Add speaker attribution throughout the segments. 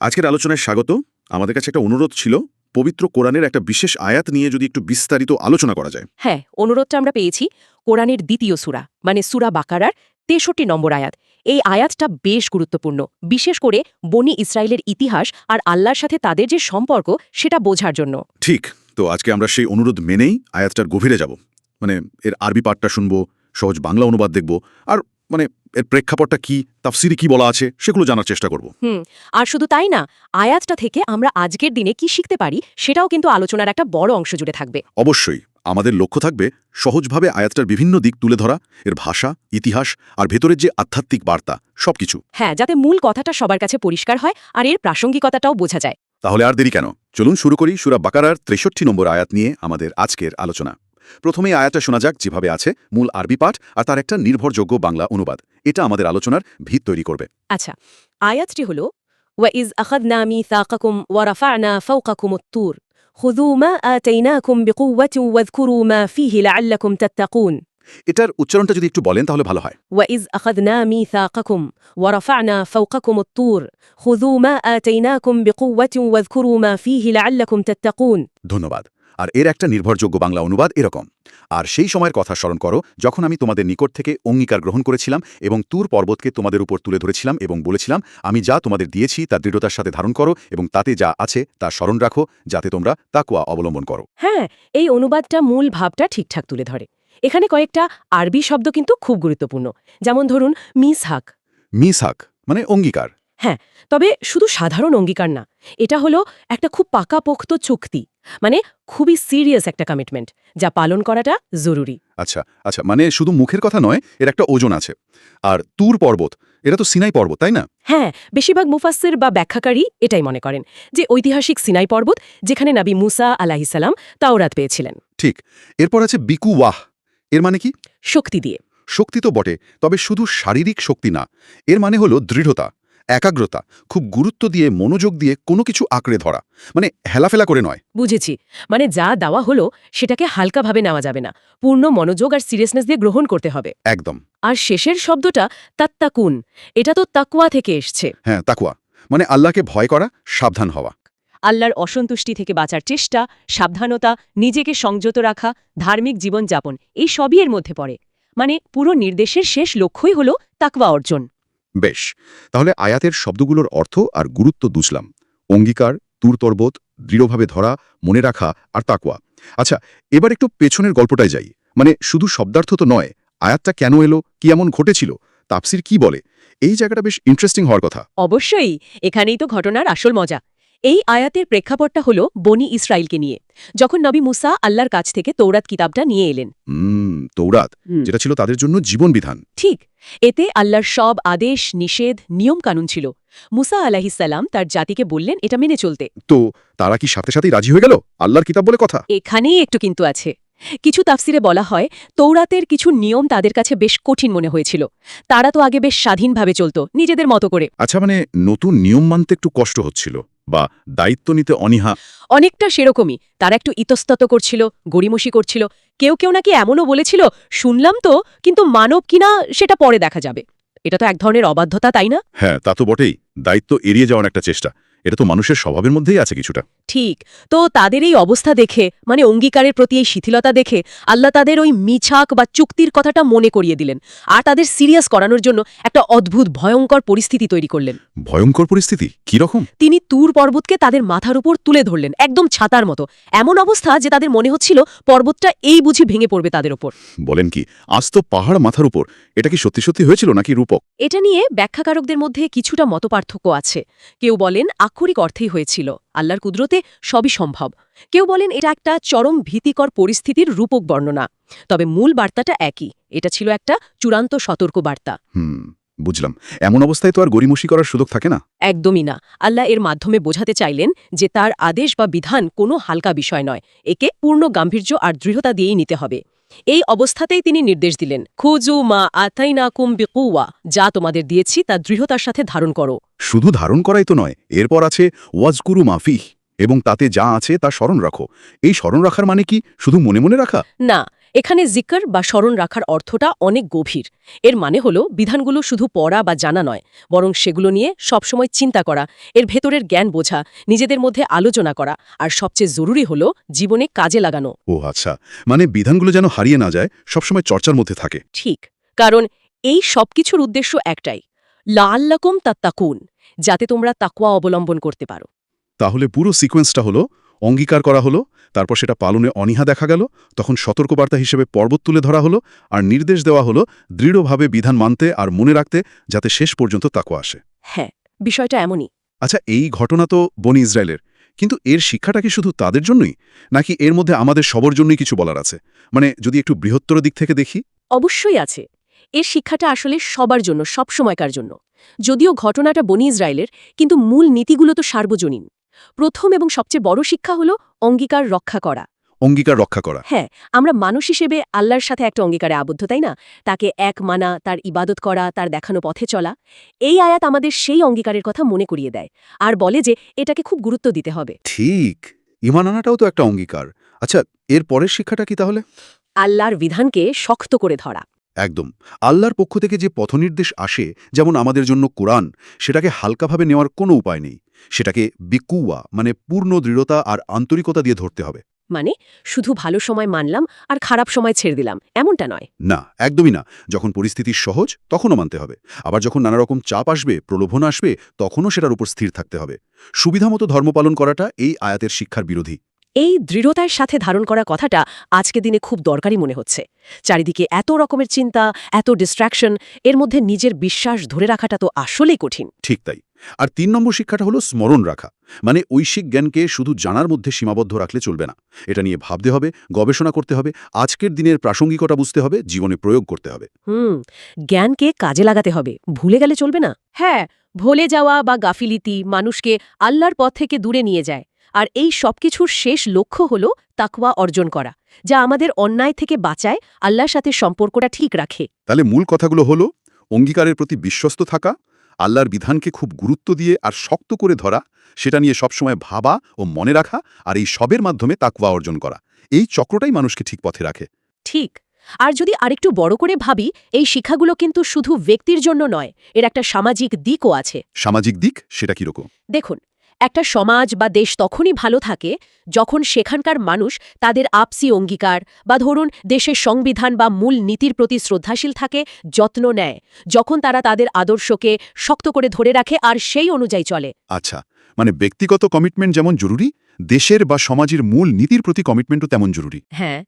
Speaker 1: আজকের আলোচনায় স্বাগত। আমাদের কাছে একটা অনুরোধ ছিল পবিত্র কোরআনের একটা বিশেষ আয়াত নিয়ে যদি একটু বিস্তারিত আলোচনা করা যায়।
Speaker 2: হ্যাঁ অনুরোধটা আমরা পেয়েছি কোরআনের দ্বিতীয় সুরা মানে সুরা বাকারার তেষট্টি নম্বর আয়াত। এই আয়াতটা বেশ গুরুত্বপূর্ণ বিশেষ করে বনি ইসরায়েলের ইতিহাস আর আল্লাহর সাথে তাদের যে সম্পর্ক সেটা বোঝার জন্য।
Speaker 1: ঠিক তো আজকে আমরা সেই অনুরোধ মেনেই আয়াতটার গভীরে যাব। মানে এর আরবি পাঠটা শুনব সহজ বাংলা অনুবাদ দেখব আর মানে এর প্রেক্ষাপটটা কি তাফসিরি কি বলা আছে সেগুলো জানার চেষ্টা করব।
Speaker 2: হুম আর শুধু তাই না আয়াতটা থেকে আমরা আজকের দিনে কি শিখতে পারি সেটাও কিন্তু আলোচনার একটা বড় অংশ জুড়ে থাকবে।
Speaker 1: অবশ্যই আমাদের লক্ষ্য থাকবে সহজভাবে আয়াতটার বিভিন্ন দিক তুলে ধরা এর ভাষা ইতিহাস আর ভেতরের যে আধ্যাত্মিক বার্তা সবকিছু।
Speaker 2: হ্যাঁ যাতে মূল কথাটা সবার কাছে পরিষ্কার হয় আর এর প্রাসঙ্গিকতাটাও বোঝা যায়।
Speaker 1: তাহলে আর দেরি কেন? চলুন শুরু করি সুরা বাকারার তেষট্টি নম্বর আয়াত নিয়ে আমাদের আজকের আলোচনা। প্রথমেই আয়াটা শোনা যাক যেভাবে আছে মূল আরবি পাঠ আর তার একটা নির্ভরযোগ্য বাংলা অনুবাদ। এটা আমাদের আলোচনার ভিত তৈরি করবে।
Speaker 2: আচ্ছা আয়াতটি হল ওয়াইজ আখাদনা মিসাকাকুম ওয়া রাফা'না ফাওকাকুম আত-তুর খুযু মা আতাইনাকুম বিকুওয়াতিন ওয়াযকুরু মা ফীহি লাআল্লাকুম তাত্তাকুন।
Speaker 1: এটার উচ্চারণটা যদি একটু বলেন তাহলে ভালো হয়।
Speaker 2: ওয়াইজ আখাদনা মিসাকাকুম ওয়া রাফা'না ফাওকাকুম আত-তুর খুযু মা আতাইনাকুম বিকুওয়াতিন ওয়াযকুরু মা ফীহি লাআল্লাকুম তাত্তাকুন।
Speaker 1: ধন্যবাদ। আর এর একটা নির্ভরযোগ্য বাংলা অনুবাদ এরকম। আর সেই সময়ের কথা স্মরণ করো যখন আমি তোমাদের নিকট থেকে অঙ্গীকার গ্রহণ করেছিলাম এবং তুর পর্বতকে তোমাদের উপর তুলে ধরেছিলাম এবং বলেছিলাম আমি যা তোমাদের দিয়েছি তা দৃঢ়তার সাথে ধারণ করো এবং তাতে যা আছে তা স্মরণ রাখো যাতে তোমরা তাকুয়া অবলম্বন করো।
Speaker 2: হ্যাঁ এই অনুবাদটা মূল ভাবটা ঠিকঠাক তুলে ধরে। এখানে কয়েকটা আরবি শব্দ কিন্তু খুব গুরুত্বপূর্ণ যেমন ধরুন মিস
Speaker 1: হাক মিস হাক মানে অঙ্গীকার।
Speaker 2: হ্যাঁ তবে শুধু সাধারণ অঙ্গীকার না এটা হলো একটা খুব পাকাপোক্ত চুক্তি। মানে খুবই সিরিয়াস একটা কমিটমেন্ট যা পালন করাটা জরুরি।
Speaker 1: আচ্ছা আচ্ছা মানে শুধু মুখের কথা নয় এর একটা ওজন আছে। আর তুর পর্বত এটা তো সিনাই পর্বত তাই না?
Speaker 2: হ্যাঁ বেশিরভাগ মুফাসসির বা ব্যাখ্যাকারী এটাই মনে করেন যে ঐতিহাসিক সিনাই পর্বত যেখানে নাবি মুসা আলাহিসাল্লাম তাওরাত পেয়েছিলেন।
Speaker 1: ঠিক এরপর আছে বিকু ওয়াহ এর মানে কি?
Speaker 2: শক্তি দিয়ে।
Speaker 1: শক্তি তো বটে তবে শুধু শারীরিক শক্তি না এর মানে হলো দৃঢ়তা। একাগ্রতা খুব গুরুত্ব দিয়ে মনোযোগ দিয়ে কোনো কিছু আঁকড়ে ধরা মানে হেলাফেলা করে নয়।
Speaker 2: বুঝেছি। মানে যা দেওয়া হলো সেটাকে হালকাভাবে নেওয়া যাবে না। পূর্ণ মনোযোগ আর সিরিয়াসনেস দিয়ে গ্রহণ করতে হবে।
Speaker 1: একদম।
Speaker 2: আর শেষের শব্দটা তাত্তাকুন এটা তো তাকুয়া থেকে এসছে।
Speaker 1: হ্যাঁ তাকুয়া। মানে আল্লাহকে ভয় করা সাবধান হওয়া।
Speaker 2: আল্লাহর অসন্তুষ্টি থেকে বাঁচার চেষ্টা সাবধানতা নিজেকে সংযত রাখা ধার্মিক জীবনযাপন এই সবই এর মধ্যে পড়ে। মানে পুরো নির্দেশের শেষ লক্ষ্যই হল তাকওয়া অর্জন।
Speaker 1: বেশ, তাহলে আয়াতের শব্দগুলোর অর্থ আর গুরুত্ব বুঝলাম। অঙ্গীকার তুর তরবত দৃঢ়ভাবে ধরা, মনে রাখা আর তাকুয়া আচ্ছা এবার একটু পেছনের গল্পটায় যাই। মানে শুধু শব্দার্থ তো নয়, আয়াতটা কেন এলো, কি এমন ঘটেছিল তাপসির কি বলে? এই জায়গাটা বেশ ইন্টারেস্টিং হওয়ার কথা।
Speaker 2: অবশ্যই, এখানেই তো ঘটনার আসল মজা। এই আয়াতের প্রেক্ষাপটটা হল বনি ইসরায়েলকে নিয়ে যখন নবী মুসা আল্লাহর কাছ থেকে তৌরাত কিতাবটা নিয়ে এলেন।
Speaker 1: তৌরাত যেটা ছিল তাদের জন্য জীবন বিধান
Speaker 2: ঠিক এতে আল্লাহর সব আদেশ নিষেধ নিয়ম কানুন ছিল। মুসা আলাহিসাল্লাম তার জাতিকে বললেন এটা মেনে চলতে।
Speaker 1: তো তারা কি সাথে সাথেই রাজি হয়ে গেল? আল্লাহর কিতাব বলে কথা?
Speaker 2: এখানেই একটু কিন্তু আছে। কিছু তাফসিরে বলা হয় তৌরাতের কিছু নিয়ম তাদের কাছে বেশ কঠিন মনে হয়েছিল। তারা তো আগে বেশ স্বাধীনভাবে চলত নিজেদের মতো করে।
Speaker 1: আচ্ছা মানে নতুন নিয়ম মানতে একটু কষ্ট হচ্ছিল। বা দায়িত্ব নিতে অনিহা।
Speaker 2: অনেকটা সেরকমই। তারা একটু ইতস্তত করছিল গড়িমসি করছিল। কেউ কেউ নাকি এমনও বলেছিল শুনলাম তো কিন্তু মানব কিনা সেটা পরে দেখা যাবে। এটা তো এক ধরনের অবাধ্যতা তাই না?
Speaker 1: হ্যাঁ তা তো বটেই। দায়িত্ব এড়িয়ে যাওয়ার একটা চেষ্টা। এটা তো মানুষের স্বভাবের মধ্যেই আছে কিছুটা।
Speaker 2: ঠিক। তো তাদের এই অবস্থা দেখে মানে অঙ্গীকারের প্রতি এই শিথিলতা দেখে আল্লাহ তাদের ওই মিছাক বা চুক্তির কথাটা মনে করিয়ে দিলেন আর তাদের সিরিয়াস করানোর জন্য একটা অদ্ভুত ভয়ঙ্কর পরিস্থিতি তৈরি করলেন।
Speaker 1: ভয়ঙ্কর পরিস্থিতি? কি রকম?
Speaker 2: তিনি তুর পর্বতকে তাদের মাথার উপর তুলে ধরলেন একদম ছাতার মতো। এমন অবস্থা যে তাদের মনে হচ্ছিল পর্বতটা এই বুঝি ভেঙে পড়বে তাদের ওপর
Speaker 1: বলেন কি আজ তো পাহাড় মাথার উপর। এটা কি সত্যি সত্যি হয়েছিল নাকি রূপক?
Speaker 2: এটা নিয়ে ব্যাখ্যাকারকদের মধ্যে কিছুটা মতপার্থক্য আছে। কেউ বলেন আক্ষরিক অর্থেই হয়েছিল। আল্লাহর কুদরতে সবই সম্ভব। কেউ বলেন এটা একটা চরম ভীতিকর পরিস্থিতির রূপক বর্ণনা। তবে মূল বার্তাটা একই। এটা ছিল একটা চূড়ান্ত সতর্ক বার্তা
Speaker 1: হুম বুঝলাম। এমন অবস্থায় তো আর গরিমসি করার সুযোগ থাকে না?
Speaker 2: একদমই না। আল্লাহ এর মাধ্যমে বোঝাতে চাইলেন যে তার আদেশ বা বিধান কোনো হালকা বিষয় নয়। একে পূর্ণ গাম্ভীর্য আর দৃঢ়তা দিয়েই নিতে হবে। এই অবস্থাতেই তিনি নির্দেশ দিলেন খুজু মা আতাইনাকুম বিকুয়া যা তোমাদের দিয়েছি তা দৃঢ়তার সাথে ধারণ করো।
Speaker 1: শুধু ধারণ করাই তো নয় এরপর আছে ওয়াজকুরু মাফিহ এবং তাতে যা আছে তা স্মরণ রাখো। এই স্মরণ রাখার মানে কি? শুধু মনে মনে রাখা?
Speaker 2: না এখানে জিকর বা স্মরণ রাখার অর্থটা অনেক গভীর। এর মানে হলো বিধানগুলো শুধু পড়া বা জানা নয় বরং সেগুলো নিয়ে সবসময় চিন্তা করা এর ভেতরের জ্ঞান বোঝা নিজেদের মধ্যে আলোচনা করা আর সবচেয়ে জরুরি হলো জীবনে কাজে লাগানো।
Speaker 1: ও আচ্ছা মানে বিধানগুলো যেন হারিয়ে না যায় সবসময় চর্চার মধ্যে থাকে।
Speaker 2: ঠিক কারণ এই সবকিছুর উদ্দেশ্য একটাই লাল্লাকুম তাত্তাকুন যাতে তোমরা তাকওয়া অবলম্বন করতে পারো।
Speaker 1: তাহলে পুরো সিকোয়েন্সটা হলো অঙ্গীকার করা হলো তারপর সেটা পালনে অনীহা দেখা গেল তখন সতর্কবার্তা হিসেবে পর্বত তুলে ধরা হলো আর নির্দেশ দেওয়া হলো দৃঢ়ভাবে বিধান মানতে আর মনে রাখতে যাতে শেষ পর্যন্ত তাকওয়া আসে।
Speaker 2: হ্যাঁ বিষয়টা এমনই।
Speaker 1: আচ্ছা এই ঘটনা তো বনি ইসরায়েলের কিন্তু এর শিক্ষাটা কি শুধু তাদের জন্যই? নাকি এর মধ্যে আমাদের সবার জন্যই কিছু বলার আছে? মানে যদি একটু বৃহত্তর দিক থেকে দেখি?
Speaker 2: অবশ্যই আছে। এর শিক্ষাটা আসলে সবার জন্য সব সময়কার জন্য। যদিও ঘটনাটা বনি ইসরায়েলের কিন্তু মূল নীতিগুলো তো সার্বজনীন। প্রথম এবং সবচেয়ে বড় শিক্ষা হলো অঙ্গীকার রক্ষা করা।
Speaker 1: অঙ্গীকার রক্ষা করা।
Speaker 2: হ্যাঁ আমরা মানুষ হিসেবে আল্লাহর সাথে একটা অঙ্গীকারে আবদ্ধ তাই না? তাকে এক মানা তার ইবাদত করা তার দেখানো পথে চলা এই আয়াত আমাদের সেই অঙ্গীকারের কথা মনে করিয়ে দেয় আর বলে যে এটাকে খুব গুরুত্ব দিতে হবে।
Speaker 1: ঠিক ইমান আনাটাও তো একটা অঙ্গীকার। আচ্ছা এর পরের শিক্ষাটা কি তাহলে?
Speaker 2: আল্লাহর বিধানকে শক্ত করে ধরা।
Speaker 1: একদম। আল্লাহর পক্ষ থেকে যে পথনির্দেশ আসে যেমন আমাদের জন্য কোরআন সেটাকে হালকাভাবে নেওয়ার কোনো উপায় নেই। সেটাকে বিকুয়া মানে পূর্ণ দৃঢ়তা আর আন্তরিকতা দিয়ে ধরতে হবে।
Speaker 2: মানে শুধু ভালো সময় মানলাম আর খারাপ সময় ছেড়ে দিলাম এমনটা নয়।
Speaker 1: না একদমই না। যখন পরিস্থিতি সহজ তখনও মানতে হবে। আবার যখন নানা রকম চাপ আসবে প্রলোভন আসবে তখনও সেটার উপর স্থির থাকতে হবে। সুবিধামতো ধর্ম পালন করাটা এই আয়াতের শিক্ষার বিরোধী।
Speaker 2: এই দৃঢ়তার সাথে ধারণ করা কথাটা আজকে দিনে খুব দরকারি মনে হচ্ছে। চারিদিকে এত রকমের চিন্তা এত ডিস্ট্র্যাকশন এর মধ্যে নিজের বিশ্বাস ধরে রাখাটা তো আসলেই কঠিন।
Speaker 1: ঠিক তাই। আর তিন নম্বর শিক্ষাটা হলো স্মরণ রাখা। মানে ঐশিক জ্ঞানকে শুধু জানার মধ্যে সীমাবদ্ধ রাখলে চলবে না। এটা নিয়ে ভাবতে হবে গবেষণা করতে হবে আজকের দিনের প্রাসঙ্গিকতা বুঝতে হবে জীবনে প্রয়োগ করতে হবে।
Speaker 2: হুম জ্ঞানকে কাজে লাগাতে হবে। ভুলে গেলে চলবে না? হ্যাঁ ভুলে যাওয়া বা গাফিলিতি মানুষকে আল্লাহর পথ থেকে দূরে নিয়ে যায়। আর এই সবকিছুর শেষ লক্ষ্য হল তাকওয়া অর্জন করা যা আমাদের অন্যায় থেকে বাঁচায় আল্লাহর সাথে সম্পর্কটা ঠিক রাখে।
Speaker 1: তাহলে মূল কথাগুলো হলো অঙ্গীকারের প্রতি বিশ্বস্ত থাকা আল্লাহর বিধানকে খুব গুরুত্ব দিয়ে আর শক্ত করে ধরা সেটা নিয়ে সবসময় ভাবা ও মনে রাখা আর এই সবের মাধ্যমে তাকওয়া অর্জন করা। এই চক্রটাই মানুষকে ঠিক পথে রাখে।
Speaker 2: ঠিক। আর যদি আরেকটু বড় করে ভাবি এই শিক্ষাগুলো কিন্তু শুধু ব্যক্তির জন্য নয় এর একটা সামাজিক দিকও আছে।
Speaker 1: সামাজিক দিক সেটা কীরকম?
Speaker 2: দেখুন একটা সমাজ বা দেশ তখনই ভালো থাকে যখন সেখানকার মানুষ তাদের আপসি অঙ্গীকার বা ধরুন দেশের সংবিধান বা মূল নীতির প্রতি শ্রদ্ধাশীল থাকে যত্ন নেয় যখন তারা তাদের আদর্শকে শক্ত করে ধরে রাখে আর সেই অনুযায়ী চলে।
Speaker 1: আচ্ছা মানে ব্যক্তিগত কমিটমেন্ট যেমন জরুরি দেশের বা সমাজের মূল নীতির প্রতি কমিটমেন্টও তেমন জরুরি?
Speaker 2: হ্যাঁ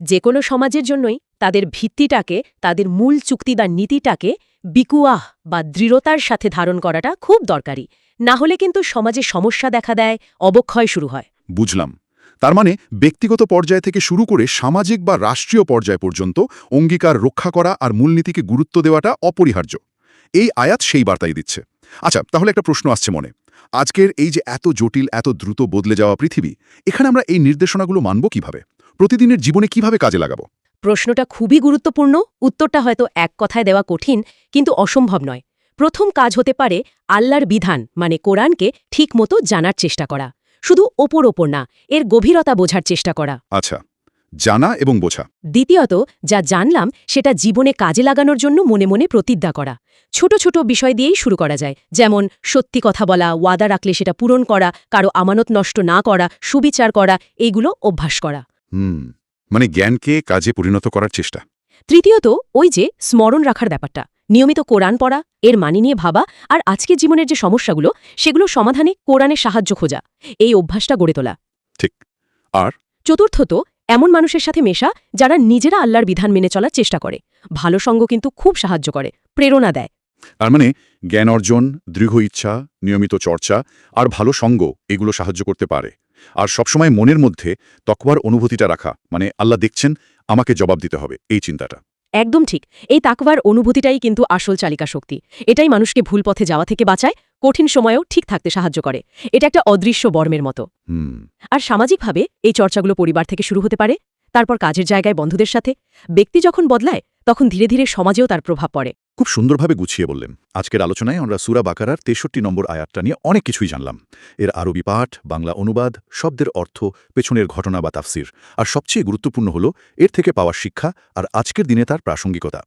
Speaker 2: যে কোনো সমাজের জন্যই তাদের ভিত্তিটাকে তাদের মূল চুক্তি বা নীতিটাকে বিকুয়াহ বা দৃঢ়তার সাথে ধারণ করাটা খুব দরকারি। না হলে কিন্তু সমাজে সমস্যা দেখা দেয় অবক্ষয় শুরু হয়।
Speaker 1: বুঝলাম। তার মানে ব্যক্তিগত পর্যায় থেকে শুরু করে সামাজিক বা রাষ্ট্রীয় পর্যায় পর্যন্ত অঙ্গীকার রক্ষা করা আর মূলনীতিকে গুরুত্ব দেওয়াটা অপরিহার্য। এই আয়াত সেই বার্তাই দিচ্ছে। আচ্ছা তাহলে একটা প্রশ্ন আসছে মনে। আজকের এই যে এত জটিল এত দ্রুত বদলে যাওয়া পৃথিবী এখানে আমরা এই নির্দেশনাগুলো মানব কীভাবে? প্রতিদিনের জীবনে কীভাবে কাজে লাগাবো?
Speaker 2: প্রশ্নটা খুবই গুরুত্বপূর্ণ উত্তরটা হয়তো এক কথায় দেওয়া কঠিন কিন্তু অসম্ভব নয়। প্রথম কাজ হতে পারে আল্লাহর বিধান মানে কোরআনকে ঠিকমতো জানার চেষ্টা করা। শুধু ওপর ওপর না এর গভীরতা বোঝার চেষ্টা করা।
Speaker 1: আচ্ছা জানা এবং বোঝা।
Speaker 2: দ্বিতীয়ত যা জানলাম সেটা জীবনে কাজে লাগানোর জন্য মনে মনে প্রতিজ্ঞা করা। ছোট ছোট বিষয় দিয়েই শুরু করা যায় যেমন সত্যি কথা বলা ওয়াদা রাখলে সেটা পূরণ করা কারও আমানত নষ্ট না করা সুবিচার করা এইগুলো অভ্যাস করা।
Speaker 1: হুম মানে জ্ঞানকে কাজে পরিণত করার চেষ্টা।
Speaker 2: তৃতীয়ত ওই যে স্মরণ রাখার ব্যাপারটা। নিয়মিত কোরআন পড়া এর মানি নিয়ে ভাবা আর আজকের জীবনের যে সমস্যাগুলো সেগুলো সমাধানে কোরআনের সাহায্য খোঁজা। এই অভ্যাসটা গড়ে তোলা।
Speaker 1: ঠিক। আর?
Speaker 2: চতুর্থত এমন মানুষের সাথে মেশা যারা নিজেরা আল্লাহর বিধান মেনে চলার চেষ্টা করে। ভালো সঙ্গ কিন্তু খুব সাহায্য করে প্রেরণা দেয়।
Speaker 1: তার মানে জ্ঞান অর্জন দৃঢ় ইচ্ছা নিয়মিত চর্চা আর ভালো সঙ্গ এগুলো সাহায্য করতে পারে। আর সবসময় মনের মধ্যে তকবার অনুভূতিটা রাখা মানে আল্লাহ দেখছেন আমাকে জবাব দিতে হবে এই চিন্তাটা।
Speaker 2: একদম ঠিক। এই তাকবার অনুভূতিটাই কিন্তু আসল চালিকা শক্তি। এটাই মানুষকে ভুল পথে যাওয়া থেকে বাঁচায় কঠিন সময়েও ঠিক থাকতে সাহায্য করে। এটা একটা অদৃশ্য বর্মের মতো। আর সামাজিকভাবে এই চর্চাগুলো পরিবার থেকে শুরু হতে পারে তারপর কাজের জায়গায় বন্ধুদের সাথে। ব্যক্তি যখন বদলায়
Speaker 3: তখন ধীরে ধীরে সমাজেও তার প্রভাব পড়ে।
Speaker 1: খুব সুন্দরভাবে গুছিয়ে বললেন। আজকের আলোচনায় আমরা সুরা বাকারার তেষট্টি নম্বর আয়াতটা নিয়ে অনেক কিছুই জানলাম। এর আরবি পাঠ বাংলা অনুবাদ শব্দের অর্থ পেছনের ঘটনা বা তাফসির। আর সবচেয়ে গুরুত্বপূর্ণ হল এর থেকে পাওয়া শিক্ষা আর আজকের দিনে তার প্রাসঙ্গিকতা।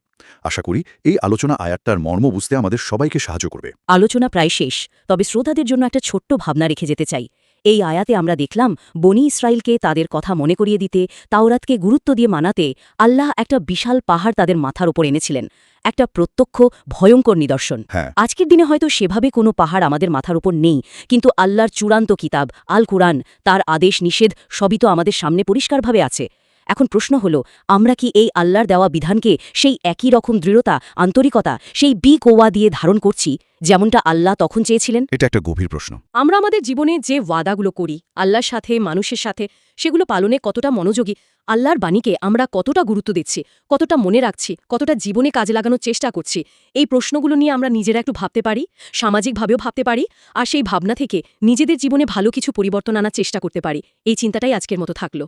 Speaker 1: আশা করি এই আলোচনা আয়াতটার মর্ম বুঝতে আমাদের সবাইকে সাহায্য করবে।
Speaker 2: আলোচনা প্রায় শেষ তবে শ্রোতাদের জন্য একটা ছোট্ট ভাবনা রেখে যেতে চাই। এই আয়াতে আমরা দেখলাম বনি ইসরায়েলকে তাদের কথা মনে করিয়ে দিতে তাওরাতকে গুরুত্ব দিয়ে মানাতে আল্লাহ একটা বিশাল পাহাড় তাদের মাথার ওপর এনেছিলেন একটা প্রত্যক্ষ ভয়ঙ্কর নিদর্শন।
Speaker 1: হ্যাঁ।
Speaker 2: আজকের দিনে হয়তো সেভাবে কোনো পাহাড় আমাদের মাথার উপর নেই কিন্তু আল্লাহর চূড়ান্ত কিতাব আল কুরআন তার আদেশ নিষেধ সবই তো আমাদের সামনে পরিষ্কারভাবে আছে। এখন প্রশ্ন হলো আমরা কি এই আল্লাহর দেওয়া বিধানকে সেই একই রকম দৃঢ়তা আন্তরিকতা সেই বি কোয়া দিয়ে ধারণ করছি যেমনটা আল্লাহ তখন চেয়েছিলেন?
Speaker 1: এটা একটা গভীর প্রশ্ন।
Speaker 3: আমরা আমাদের জীবনে যে ওয়াদাগুলো করি আল্লাহর সাথে মানুষের সাথে সেগুলো পালনে কতটা মনোযোগী আল্লাহর বাণীকে আমরা কতটা গুরুত্ব দিচ্ছি কতটা মনে রাখছি কতটা জীবনে কাজে লাগানোর চেষ্টা করছি এই প্রশ্নগুলো নিয়ে আমরা নিজেরা একটু ভাবতে পারি সামাজিকভাবেও ভাবতে পারি আর সেই ভাবনা থেকে নিজেদের জীবনে ভালো কিছু পরিবর্তন আনার চেষ্টা করতে পারি এই চিন্তাটাই আজকের মতো থাকল।